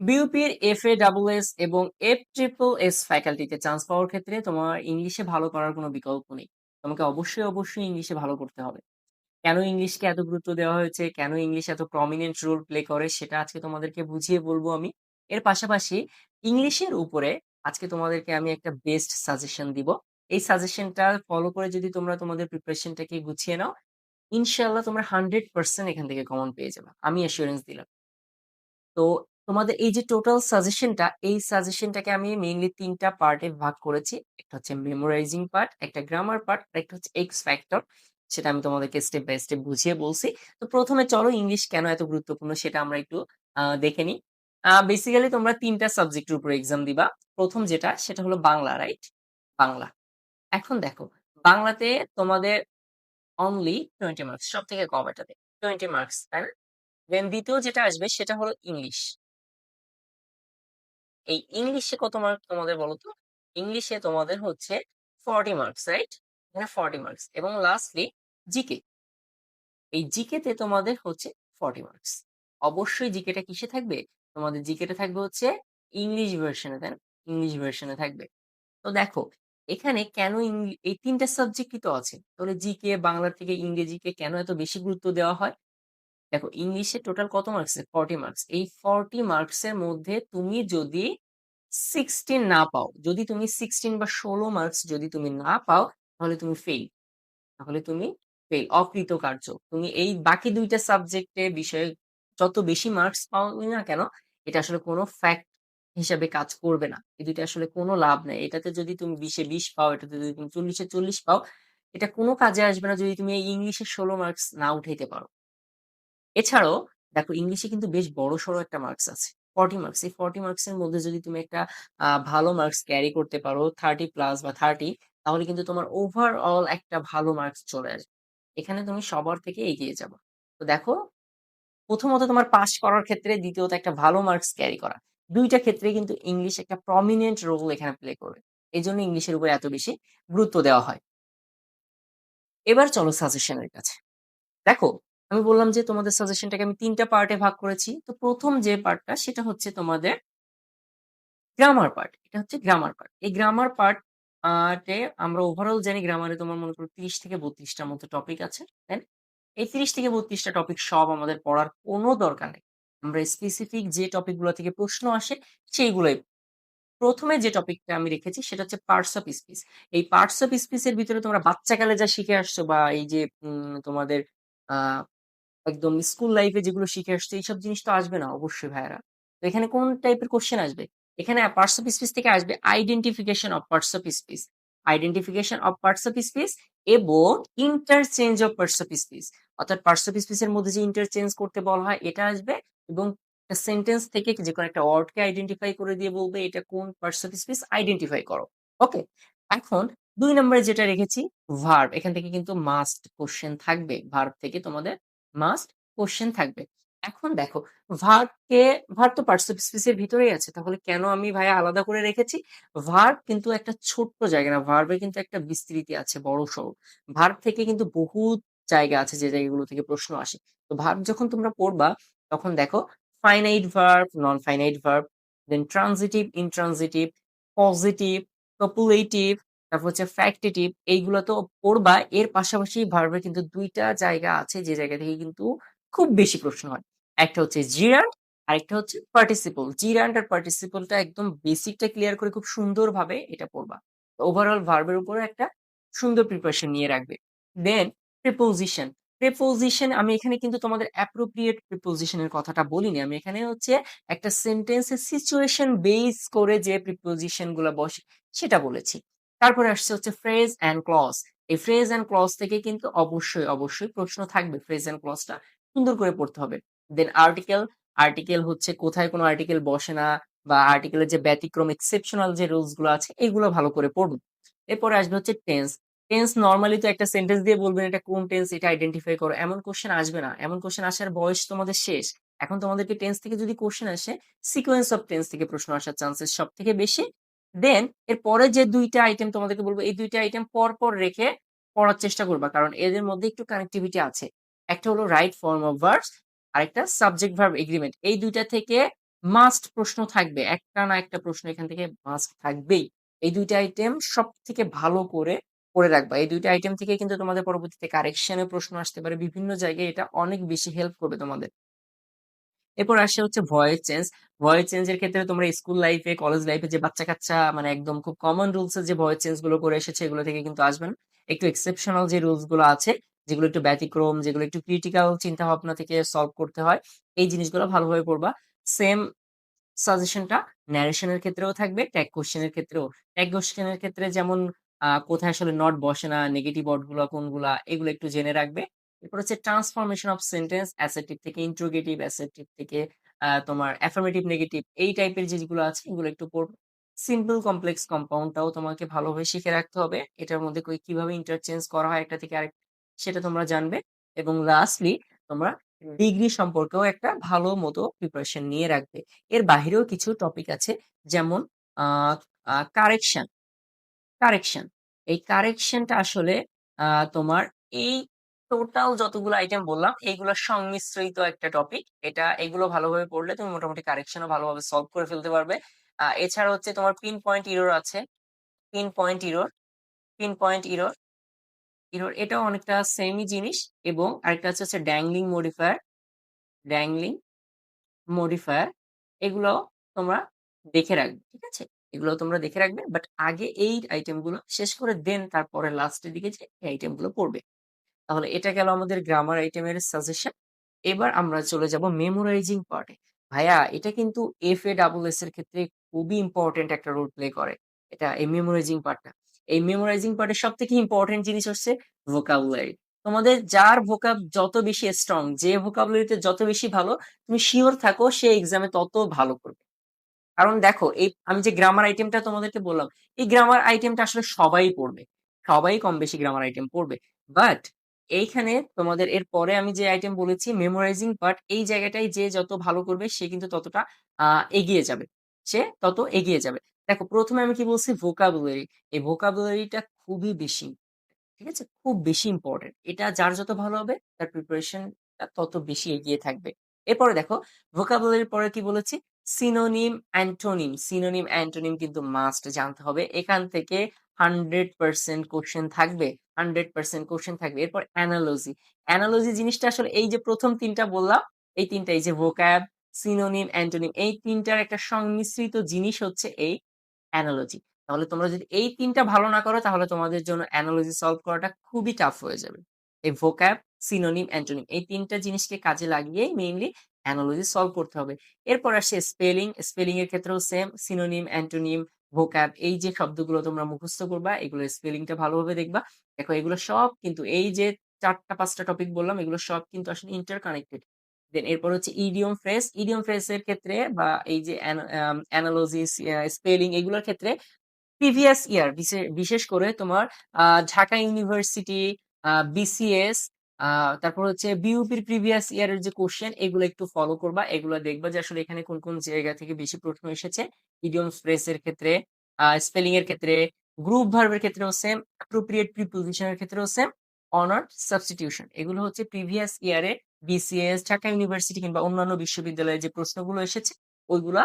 বিউপির F A double S এবং F triple S ফ্যাকাল্টিতে chance পাওয়ার ক্ষেত্রে তোমার ইংলিশে ভালো করার কোনো বিকল্প নেই। তোমাকে অবশ্যই অবশ্যই ইংলিশে ভালো করতে হবে। কেন ইংলিশকে এত গুরুত্ব দেওয়া হয়েছে? কেন ইংলিশ এত প্রমিনেন্ট রোল প্লে করে? সেটা আজকে তোমাদেরকে বুঝিয়ে বলব আমি। এর পাশাপাশি ইংলিশের উপরে আজকে তোমাদেরকে আমি একটা বেস্ট সাজেশন দিব। এই সাজেশনটা ফলো করে যদি তোমরা তোমাদের প্রিপারেশনটাকে গুছিয়ে নাও ইনশাল্লাহ তোমরা হান্ড্রেড পার্সেন্ট এখান থেকে কমন পেয়ে যাবে। আমি অ্যাসুরেন্স দিলাম। তো তোমাদের এই যে টোটাল সাজেশনটা এই সাজেশনটাকে আমি মেইনলি তিনটা পার্টে ভাগ করেছি। একটা হচ্ছে মেমোরাইজিং পার্ট একটা গ্রামার পার্ট আর একটা হচ্ছে এক্স ফ্যাক্টর সেটা আমি তোমাদেরকে স্টেপ বাই স্টেপ বুঝিয়ে বলছি। তো প্রথমে চলো ইংলিশ কেন এত গুরুত্বপূর্ণ সেটা আমরা একটু দেখে নিই। বেসিক্যালি তোমরা তিনটা সাবজেক্টের উপর এক্সাম দিবা। প্রথম যেটা, সেটা হলো বাংলা রাইট বাংলা। এখন দেখো, বাংলাতে তোমাদের অনলি টোয়েন্টি মার্কস সব থেকে কম এটাতে টোয়েন্টি মার্কস তাই না? দেন দ্বিতীয় যেটা আসবে, সেটা হলো ইংলিশ এই ইংলিশে কত মার্ক তোমাদের বলো তো ইংলিশে তোমাদের হচ্ছে ফর্টি মার্কস রাইট এখানে ফর্টি মার্কস এবং লাস্টলি জিকে এই জিকেতে তোমাদের হচ্ছে ফর্টি মার্কস অবশ্যই জিকেটা কিসে থাকবে? তোমাদের জিকেটা থাকবে হচ্ছে ইংলিশ ভার্সনে তাই না? ইংলিশ ভার্সনে থাকবে। তো দেখো, এখানে কেন এই তিনটা সাবজেক্টই তো আছে। তাহলে জিকে বাংলা থেকে ইংরেজিকে কেন এত বেশি গুরুত্ব দেওয়া হয়? দেখো ইংলিশে টোটাল কত মার্কস ফর্টি মার্কস এই ফর্টি মার্কস এর মধ্যে তুমি যদি সিক্সটিন না পাও। যদি তুমি সিক্সটিন বা ষোলো মার্কস যদি তুমি না পাও, তাহলে তুমি ফেল তাহলে তুমি ফেল অকৃতকার্য। তুমি এই বাকি দুইটা সাবজেক্টে বিষয়ে যত বেশি মার্কস পাও না কেন, এটা আসলে কোনো ফ্যাক্ট হিসাবে কাজ করবে না। এই দুইটা আসলে কোনো লাভ নেই। এটাতে যদি তুমি বিশে বিশ পাও, এটাতে যদি তুমি চল্লিশে চল্লিশ পাও, এটা কোনো কাজে আসবে না যদি তুমি এই ইংলিশে ষোলো মার্কস না উঠাইতে পারো। এছাড়াও, দেখো ইংলিশে কিন্তু বেশ বড়সড় একটা মার্কস আছে। ফর্টি মার্কস এই ফর্টি মার্কস এর মধ্যে যদি তুমি একটা ভালো মার্কস ক্যারি করতে পারো থার্টি প্লাস বা থার্টি তাহলে কিন্তু তোমার ওভারঅল একটা ভালো মার্কস চলে আসবে। এখানে তুমি সবার থেকে এগিয়ে যাব। তো দেখো, প্রথমত তোমার পাস করার ক্ষেত্রে, দ্বিতীয়ত একটা ভালো মার্কস ক্যারি করা। দুইটা ক্ষেত্রে কিন্তু ইংলিশ একটা প্রমিনেন্ট রোল এখানে প্লে করবে। এই জন্য ইংলিশের উপর এত বেশি গুরুত্ব দেওয়া হয়। এবার চলো সাজেশনের কাছে। দেখো আমি বললাম যে তোমাদের সাজেশনটাকে আমি তিনটা পার্টে ভাগ করেছি। তো প্রথম যে পার্টটা সেটা হচ্ছে তোমাদের গ্রামার পার্ট এটা হচ্ছে গ্রামার পার্ট এই গ্রামার পার্ট আর্টে আমরা ওভারঅল জানি গ্রামারে তোমার মনে করো তিরিশ থেকে বত্রিশটার মতো টপিক আছে তাই না? এই তিরিশ থেকে বত্রিশটা টপিক সব আমাদের পড়ার কোনো দরকার নেই। আমরা স্পেসিফিক যে টপিকগুলো থেকে প্রশ্ন আসে, সেইগুলোই প্রথমে যে টপিকটা আমি রেখেছি, সেটা হচ্ছে পার্টস অফ স্পিচ এই পার্টস অফ স্পিচের ভিতরে তোমরা বাচ্চাকালে যা শিখে আসছো বা এই যে তোমাদের একদম স্কুল লাইফে যেগুলো শিখে আসছে, এইসব জিনিস তো আসবে না অবশ্যই ভাইয়ারা। তো এখানে কোন টাইপের কোশ্চেন আসবে? এখানে পার্টস অফ স্পিচ থেকে আসবে identification of parts of speech identification of parts of speech এবং interchange of parts of speech অর্থাৎ পার্টস অফ স্পিচের মধ্যে যে ইন্টারচেঞ্জ করতে বলা হয়, এটা আসবে এবং সেন্টেন্স থেকে যে কোনো একটা ওয়ার্ডকে আইডেন্টিফাই করে দিয়ে বলবে, এটা কোন পার্টস অফ স্পিচ আইডেন্টিফাই করো। ওকে এখন দুই নম্বরে যেটা রেখেছি ভার্ব এখান থেকে কিন্তু মাস্ট কোশ্চেন থাকবে। ভার্ব থেকে তোমাদের মাস্ট কোশ্চেন থাকবে। এখন দেখো ভার্বকে ভার্ব তো পার্টস অফ ভিতরেই আছে, তাহলে কেন আমি ভাইয়া আলাদা করে রেখেছি? ভার্ব কিন্তু একটা ছোট্ট জায়গা না ভার্বে কিন্তু একটা বিস্তৃতি আছে, বড় সড়ো। ভার্ব থেকে কিন্তু বহুত জায়গা আছে, যে জায়গাগুলো থেকে প্রশ্ন আসে। তো ভার্ব যখন তোমরা পড়বা, তখন দেখো finite verb non finite verb then transitive intransitive positive copulative তারপর হচ্ছে ফ্যাক্টেটিভ এইগুলো তো পড়বা। এর পাশাপাশি ভার্বের কিন্তু দুইটা জায়গা আছে যে জায়গা থেকে কিন্তু খুব বেশি প্রশ্ন হয়। একটা হচ্ছে জিরান্ড আরেকটা হচ্ছে পার্টিসিপল জিরান্ড আর পার্টিসিপলটা একদম বেসিকটা ক্লিয়ার করে খুব সুন্দরভাবে এটা পড়বা। ওভারঅল ভার্বের উপরে একটা সুন্দর প্রিপারেশন নিয়ে রাখবে। দেন প্রিপোজিশন প্রিপোজিশন আমি এখানে কিন্তু তোমাদের অ্যাপ্রোপ্রিয়েট প্রিপোজিশনের কথাটা বলিনি। আমি এখানে হচ্ছে একটা সেন্টেন্সের সিচুয়েশন বেস করে যে প্রিপোজিশনগুলো বসে সেটা বলেছি। তারপরে আসছে হচ্ছে ফ্রেজ অ্যান্ড ক্লজ এই ফ্রেজ অ্যান্ড ক্লজ থেকে কিন্তু অবশ্যই অবশ্যই প্রশ্ন থাকবে ফ্রেজ অ্যান্ড ক্লজটা সুন্দর করে পড়তে হবে। দেন আর্টিকেল আর্টিকেল হচ্ছে কোথায় কোনো আর্টিকেল বসে না বা আর্টিকেলের যে ব্যতিক্রম এক্সেপশনাল যে রুলসগুলো আছে, এগুলো ভালো করে পড়ব এরপরে আসবে হচ্ছে টেন্স টেন্স নর্মালি তো একটা সেন্টেন্স দিয়ে বলবেন এটা কোন টেন্স এটা আইডেন্টিফাই করো। এমন কোশ্চেন আসবে না। এমন কোশ্চেন আসার বয়স তোমাদের শেষ। এখন তোমাদেরকে টেন্স থেকে যদি কোশ্চেন আসে সিকোয়েন্স অফ টেন্স থেকে প্রশ্ন আসার চান্সেস সব থেকে বেশি। দেন এর পরে যে দুইটা আইটেম তোমাদেরকে বলব, এই দুইটা আইটেম পর পর রেখে পড়ার চেষ্টা করবা কারণ এদের মধ্যে একটু কানেক্টিভিটি আছে একটা হলো রাইট ফর্ম অফ ভার্বস আর একটা সাবজেক্ট ভার্ব এগ্রিমেন্ট এই দুইটা থেকে মাস্ট প্রশ্ন থাকবে। একটা না একটা প্রশ্ন এখান থেকে মাস্ট থাকবেই। এই দুইটা আইটেম সব থেকে ভালো করে পড়ে রাখবা। এই দুইটা আইটেম থেকে কিন্তু তোমাদের পরবর্তীতে কারেকশন এ প্রশ্ন আসতে পারে। বিভিন্ন জায়গায় এটা অনেক বেশি হেল্প করবে তোমাদের। এরপর আসে হচ্ছে ভয়েস চেঞ্জ। ভয়েস চেঞ্জ এর ক্ষেত্রে তোমরা স্কুল লাইফে, কলেজ লাইফে যে বাচ্চা-কাচ্চা মানে একদম খুব কমন রুলস যে ভয়েস চেঞ্জগুলো করে এসেছে এগুলো থেকে কিন্তু আসবে না। একটু এক্সেপশনাল যে রুলসগুলো আছে, যেগুলো একটু ব্যতিক্রম, যেগুলো একটু ক্রিটিক্যাল চিন্তা ভাবনা থেকে সলভ করতে হয়, এই জিনিসগুলো ভালোভাবে পড়বা। সেম সাজেশনটা ন্যারেশন এর ক্ষেত্রেও থাকবে, ট্যাগ কোয়েশ্চেন এর ক্ষেত্রেও। ট্যাগ কোয়েশ্চেন এর ক্ষেত্রে যেমন কোথায় আসলে নট বসে না, নেগেটিভ ওয়ার্ডগুলা কোনগুলা এগুলো একটু জেনে রাখবে। এরপর হচ্ছে ট্রান্সফরমেশন অফ সেন্টেন্স অ্যাসেটিভ থেকে ইন্ট্রোগেটিভ, অ্যাসেটিভ থেকে তোমার অ্যাফার্মেটিভ, নেগেটিভ এই টাইপের যেগুলো আছে এগুলো একটু পড়বে। সিম্পল কমপ্লেক্স কম্পাউন্ডটাও তোমাকে ভালোভাবে শিখে রাখতে হবে। এটার মধ্যে কীভাবে ইন্টারচেঞ্জ করা হয় একটা থেকে আরেক সেটা তোমরা জানবে। এবং লাস্টলি তোমরা ডিগ্রি সম্পর্কেও একটা ভালো মতো প্রিপারেশন নিয়ে রাখবে। এর বাহিরেও কিছু টপিক আছে যেমন কারেকশন, কারেকশন। এই কারেকশনটা আসলে তোমার এই টোটাল যতগুলো আইটেম বললাম এইগুলোর সংমিশ্রিত একটা টপিক। এটা এগুলো ভালোভাবে পড়লে তুমি মোটামুটি কারেকশনও ভালোভাবে সলভ করে ফেলতে পারবে। এছাড়া হচ্ছে তোমার পিন পয়েন্ট ইরোর আছে। Pin point error pin point error error এটাও অনেকটা সেমই জিনিস এবং আরেকটা হচ্ছে হচ্ছে ড্যাংলিং মডিফায়ার, ড্যাংলিং মডিফায়ার এগুলো তোমরা দেখে রাখবে। ঠিক আছে? এগুলো তোমরা দেখে রাখবে। বাট আগে এই আইটেমগুলো শেষ করে দেন তারপরে লাস্টের দিকে যে এই আইটেমগুলো পড়বে। তাহলে এটা গেল আমাদের গ্রামার আইটেমের সাজেশন। এবার আমরা চলে যাব মেমোরাইজিং পার্টে। ভাইয়া এটা কিন্তু এফএ-ডাবল-এস এর ক্ষেত্রে খুবই ইম্পোর্টেন্ট একটা রোল প্লে করে। এটা এই মেমোরাইজিং পার্টটা। এই মেমোরাইজিং পার্টের সবথেকে ইম্পোর্টেন্ট জিনিস হচ্ছে ভোকাবুলারি। তোমাদের যার ভোকাব যত বেশি স্ট্রং, যে ভোকাবুলারিতে যত বেশি ভালো, তুমি শিওর থাকো সে এক্সামে তত ভালো করবে। কারণ দেখো এই আমি যে গ্রামার আইটেমটা তোমাদেরকে বললাম, এই গ্রামার আইটেমটা আসলে সবাই পড়বে। সবাই কম বেশি গ্রামার আইটেম পড়বে। বাট এইখানে তোমাদের এর পরে আমি যে আইটেম বলেছি মেমোরাইজিং পার্ট এই জায়গাটায় যে যত ভালো করবে, সে কিন্তু ততটা এগিয়ে যাবে। সে তত এগিয়ে যাবে। দেখো, প্রথমে আমি কি বলছি ভোকাবুলারি। এই ভোকাবুলারিটা খুবই বেশি, ঠিক আছে? খুব বেশি ইম্পোর্টেন্ট। এটা যার যত ভালো হবে, তার প্রিপারেশনটা তত বেশি এগিয়ে থাকবে। এরপরে দেখো ভোকাবুলারির পরে কি বলেছি? Synonym, antonym. সিনোনিম, অ্যান্টোনিম কিন্তু মাস্ট জানতে হবে। এখান থেকে 100% কোয়েশ্চেন থাকবে। 100% কোয়েশ্চেন থাকবে। এরপর অ্যানালজি। অ্যানালজি জিনিসটা আসলে এই যে ১ম ৩ টা বললাম, এই ৩ টা এই যে ভোক্যাব, সিনোনিম, অ্যান্টোনিম এই ৩ টার একটা সংমিশ্রিত জিনিস হচ্ছে এই অ্যানালজি। তাহলে তোমরা যদি এই ৩ টা ভালো না করো তাহলে তোমাদের জন্য অ্যানালজি সলভ করাটা খুবই টাফ হয়ে যাবে। এই ভোক্যাব, সিনোনিম, অ্যান্টোনিম এই ৩ টা জিনিসকে কাজে লাগিয়েই মেইনলি অ্যানালজি সলভ করতে হবে। এরপর আসছে স্পেলিং। স্পেলিং এর ক্ষেত্রেও সেম সিনোনিম, অ্যান্টোনিম, ভোক্যাব এই যে শব্দগুলো তোমরা মুখস্থ করবা এগুলোর স্পেলিংটা ভালোভাবে দেখবা। দেখো এগুলো সব কিন্তু এই যে ৪ টা ৫ টা টপিক বললাম এগুলো সব কিন্তু আসলে ইন্টার কানেক্টেড। দেন এরপর হচ্ছে ইডিয়ম ফ্রেজ। ইডিয়ম ফ্রেজ এর ক্ষেত্রে বা এই যে অ্যানা অ্যানালজি, স্পেলিং এগুলোর ক্ষেত্রে প্রিভিয়াস ইয়ার বিশে বিশেষ করে তোমার ঢাকা ইউনিভার্সিটি, বিসিএস, তারপর হচ্ছে বিইউপির প্রিভিয়াস ইয়ারের যে কোশ্চেন এগুলো একটু ফলো করবা। এগুলো দেখবা যে আসলে এখানে কোন, কোন জায়গা থেকে বেশি প্রশ্ন এসেছে। ইডিয়ম ফ্রেজ এর ক্ষেত্রে, স্পেলিং এর ক্ষেত্রে, গ্রুপ ভার্ব এর ক্ষেত্রেও সেম, অ্যাপ্রোপ্রিয়েট প্রিপোজিশন এর ক্ষেত্রেও সেম, অনার্ড সাবস্টিটিউশন এগুলো হচ্ছে প্রিভিয়াস ইয়ারে বিসিএস, ঢাকা ইউনিভার্সিটি কিংবা অন্যান্য বিশ্ববিদ্যালয়ে যে প্রশ্নগুলো এসেছে ওইগুলা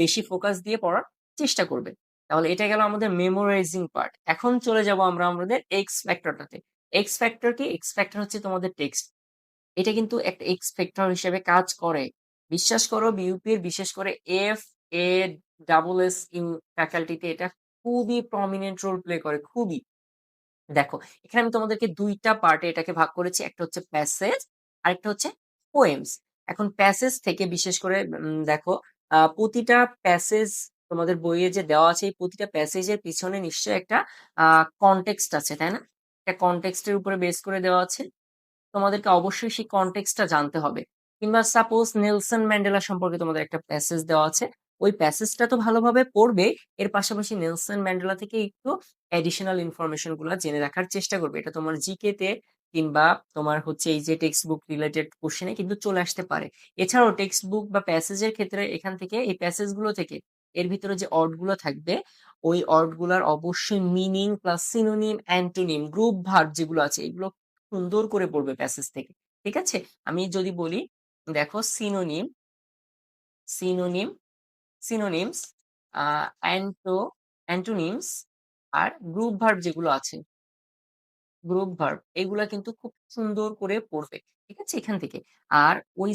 বেশি ফোকাস দিয়ে পড়ার চেষ্টা করবে। তাহলে এটা গেল আমাদের মেমোরাইজিং পার্ট। এখন চলে যাব আমরা আমাদের এক্স ফ্যাক্টরটাতে। এক্স ফ্যাক্টর কি? এক্স ফ্যাক্টর হচ্ছে তোমাদের টেক্সট। এটা কিন্তু একটা এক্স ফ্যাক্টর হিসেবে কাজ করে। বিশ্বাস করো বিইউপির বিশেষ করে F, A, double S U ফ্যাকাল্টিতে এটা খুবই প্রমিনেন্ট রোল প্লে করে, খুবই। দেখো এখানে আমি তোমাদেরকে দুইটা পার্টে এটাকে ভাগ করেছি। একটা হচ্ছে প্যাসেজ আরেকটা হচ্ছে পোয়েমস। এখন প্যাসেজ থেকে বিশেষ করে দেখো প্রতিটা প্যাসেজ তোমাদের বইয়ে যে দেওয়া আছে এই প্রতিটা প্যাসেজের পিছনে নিশ্চয়ই একটা কনটেক্সট আছে, তাই না? একটা কনটেক্সট এর উপরে বেস করে দেওয়া আছে। তোমাদেরকে অবশ্যই সেই কনটেক্সটটা জানতে হবে। কিংবা সাপোজ নেলসন ম্যান্ডেলা সম্পর্কে তোমাদের একটা প্যাসেজ দেওয়া আছে। ওই প্যাসেজটা তো ভালোভাবে পড়বে। এর পাশাপাশি নেলসন ম্যান্ডেলা থেকে একটু অ্যাডিশনাল ইনফরমেশনগুলা জেনে রাখার চেষ্টা করবে। এটা তোমার জিকে তে কিংবা তোমার হচ্ছে এই যে টেক্সট বুক রিলেটেড কোয়েশ্চেন এ কিন্তু চলে আসতে পারে। এছাড়াও টেক্সট বুক বা প্যাসেজের ক্ষেত্রে এখান থেকে, এই প্যাসেজগুলো থেকে এর ভিতরে যে অর্ডগুলো থাকবে ওই অর্ডগুলার অবশ্যই meaning plus synonym, antonym, group verb যেগুলো আছে এগুলো সুন্দর করে পড়বে প্যাসেজ থেকে। ঠিক আছে? আমি যদি বলি দেখো synonym synonym synonyms anto antonyms আর গ্রুপ ভার্ব যেগুলো আছে গ্রুপ ভার্ব এগুলা কিন্তু খুব সুন্দর করে পড়বে ঠিক আছে এখান থেকে আর ওই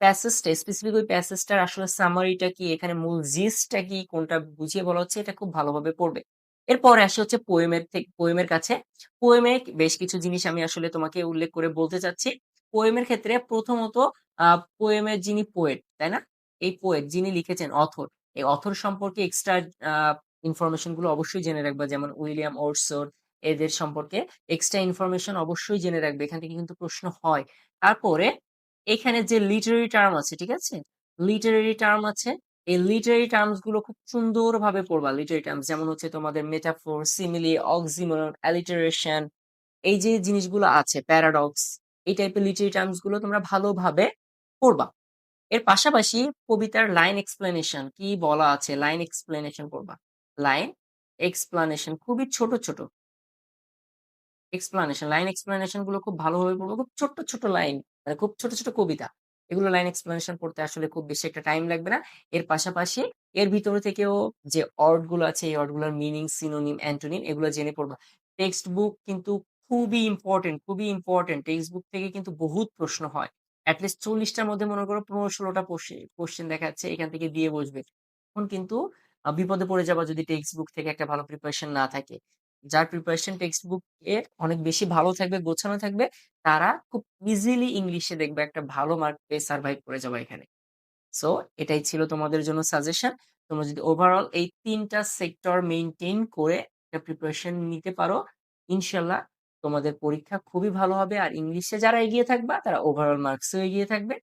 প্যাসেজটা স্পেসিফিক ওই প্যাসেজটার আসলে সামারিটা কি, এখানে মূল জিসটা কি, কোনটা বুঝিয়ে বলা হচ্ছে, এটা খুব ভালোভাবে পড়বে। এরপরে আসে হচ্ছে পোয়েমের থেকে পোয়েমের কাছে। পোয়েমে বেশ কিছু জিনিস আমি আসলে তোমাকে উল্লেখ করে বলতে চাচ্ছি। পোয়েমের ক্ষেত্রে প্রথমত পোয়েমের যিনি পোয়েট তাই না? এই পোয়েট যিনি লিখেছেন অথর এই অথর সম্পর্কে এক্সট্রা ইনফরমেশনগুলো অবশ্যই জেনে রাখবা, যেমন উইলিয়াম ওর্সোর এদের সম্পর্কে এক্সট্রা ইনফরমেশন অবশ্যই জেনে রাখবে, এখান থেকে কিন্তু প্রশ্ন হয়। তারপরে এখানে যে লিটারেরি টার্ম আছে, ঠিক আছে? লিটারেরি টার্ম আছে। এই লিটারেরি টার্মসগুলো খুব সুন্দরভাবে পড়বা লিটারেরি টার্মস যেমন হচ্ছে তোমাদের মেটাফোর সিমিলি অক্সিমোরন অ্যালিটারেশন এই যে জিনিসগুলো আছে প্যারাডক্স এই টাইপের লিটারেরি টার্মসগুলো তোমরা ভালোভাবে পড়বা। এর পাশাপাশি কবিতার লাইন এক্সপ্লেনেশন কি বলা আছে লাইন এক্সপ্লেনেশন করবা লাইন এক্সপ্লানেশন খুবই ছোট ছোট। এক্সপ্লানেশন লাইন এক্সপ্লানেশনগুলো খুব ভালোভাবে পড়ব, খুব ছোট্ট ছোট লাইন মানে খুব ছোট ছোট কবিতা। এগুলো লাইন এক্সপ্লেনেশন পড়তে আসলে খুব বেশি একটা টাইম লাগবে না। এর পাশাপাশি এর ভিতরে থেকেও যে অর্ডগুলো আছে, এই অর্ডগুলোর মিনিং সিনোনিম অ্যান্টোনিম এগুলো জেনে পড়বা। টেক্সট বুক কিন্তু খুবই ইম্পর্টেন্ট খুবই ইম্পর্টেন্ট টেক্সট বুক থেকে কিন্তু বহুত প্রশ্ন হয়। অ্যাটলিস্ট চল্লিশটার মধ্যে মনে করো পনেরো ষোলোটা কোশ্চেন দেখা যাচ্ছে এখান থেকে দিয়ে বসবে। তখন কিন্তু বিপদে পড়ে যাবা যদি টেক্সট বুক থেকে একটা ভালো প্রিপারেশন না থাকে। যার প্রিপারেশন টেক্সট বুক এর অনেক বেশি ভালো থাকবে, গোছানো থাকবে, তারা খুব ইজিলি ইংলিশে দেখবে একটা ভালো মার্ক পেয়ে সার্ভাইভ করে যাবে এখানে। সো এটাই ছিল তোমাদের জন্য সাজেশন তোমরা যদি ওভারঅল এই তিনটা সেক্টর মেনটেন করে একটা প্রিপারেশন নিতে পারো, ইনশাল্লাহ তোমাদের পরীক্ষা খুবই ভালো হবে। আর ইংলিশে যারা এগিয়ে থাকবা, তারা ওভারঅল মার্কসেও এগিয়ে থাকবে।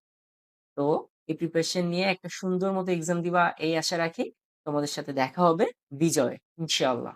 তো, এই প্রিপারেশন নিয়ে একটা সুন্দর মতো এক্সাম দিবা, এই আশা রাখি তোমাদের সাথে দেখা হবে বিজয় ইনশাআল্লাহ